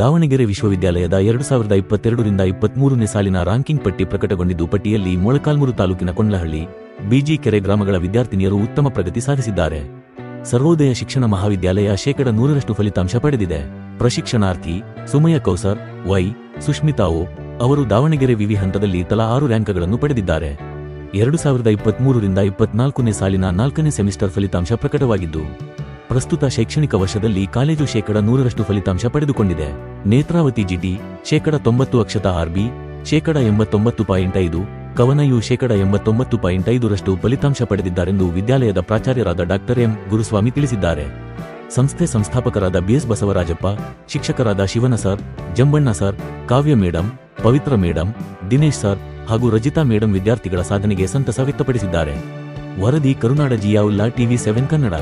ದಾವಣಗೆರೆ ವಿಶ್ವವಿದ್ಯಾಲಯದ ಎರಡು ಸಾವಿರದ ಇಪ್ಪತ್ತೆರಡರಿಂದ ಇಪ್ಪತ್ಮೂರನೇ ಸಾಲಿನ ರ್ಯಾಂಕಿಂಗ್ ಪಟ್ಟಿ ಪ್ರಕಟಗೊಂಡಿದ್ದು, ಪಟ್ಟಿಯಲ್ಲಿ ಮೊಳಕಾಲ್ಮೂರು ತಾಲೂಕಿನ ಕೊಂಡ್ಲಹಳ್ಳಿ, ಬಿಜಿ ಕೆರೆ ಗ್ರಾಮಗಳ ವಿದ್ಯಾರ್ಥಿನಿಯರು ಉತ್ತಮ ಪ್ರಗತಿ ಸಾಧಿಸಿದ್ದಾರೆ. ಸರ್ವೋದಯ ಶಿಕ್ಷಣ ಮಹಾವಿದ್ಯಾಲಯ ಶೇಕಡ ನೂರರಷ್ಟು ಫಲಿತಾಂಶ ಪಡೆದಿದೆ. ಪ್ರಶಿಕ್ಷಣಾರ್ಥಿ ಸುಮಯ ಕೌಸರ್, ವೈ ಸುಷ್ಮಿತಾ ಓ ಅವರು ದಾವಣಗೆರೆ ವಿವಿ ಹಂತದಲ್ಲಿ ತಲಾ ಆರು ರ್ಯಾಂಕ್ಗಳನ್ನು ಪಡೆದಿದ್ದಾರೆ. ಎರಡು ಸಾವಿರದ ಇಪ್ಪತ್ಮೂರರಿಂದ ಇಪ್ಪತ್ನಾಲ್ಕನೇ ಸಾಲಿನ ನಾಲ್ಕನೇ ಸೆಮಿಸ್ಟರ್ ಫಲಿತಾಂಶ ಪ್ರಕಟವಾಗಿದ್ದು, ಪ್ರಸ್ತುತ ಶೈಕ್ಷಣಿಕ ವರ್ಷದಲ್ಲಿ ಕಾಲೇಜು ಶೇಕಡ ನೂರರಷ್ಟು ಫಲಿತಾಂಶ ಪಡೆದುಕೊಂಡಿದೆ. ನೇತ್ರಾವತಿ ಜಿಟಿ, ಶೇಕಡ ತೊಂಬತ್ತು ಅಕ್ಷತ ಆರ್ಬಿ, ಶೇಕಡ ಎಂಬತ್ತೊಂಬತ್ತು ಪಾಯಿಂಟ್ ಐದು, ಕವನಯು ಶೇಕಡ ಎಂಬತ್ತೊಂಬತ್ತು ಪಾಯಿಂಟ್ ಐದರಷ್ಟು ಫಲಿತಾಂಶ ಪಡೆದಿದ್ದಾರೆಂದು ವಿದ್ಯಾಲಯದ ಪ್ರಾಚಾರ್ಯರಾದ ಡಾಕ್ಟರ್ ಎಂ. ಗುರುಸ್ವಾಮಿ ತಿಳಿಸಿದ್ದಾರೆ. ಸಂಸ್ಥೆ ಸಂಸ್ಥಾಪಕರಾದ ಬಿಎಸ್ ಬಸವರಾಜಪ್ಪ, ಶಿಕ್ಷಕರಾದ Shivana sir, Jambanna sir, Kavya madam, Pavitra madam, Dinesh sir ಹಾಗೂ ರಜಿತಾ ಮೇಡಂ ವಿದ್ಯಾರ್ಥಿಗಳ ಸಾಧನೆಗೆ ಸಂತಸ ವ್ಯಕ್ತಪಡಿಸಿದ್ದಾರೆ. ವರದಿ ಕರುನಾಡ ಜಿಯಾವುಲ್ಲಾ ಟಿವಿ ಸೆವೆನ್ ಕನ್ನಡ.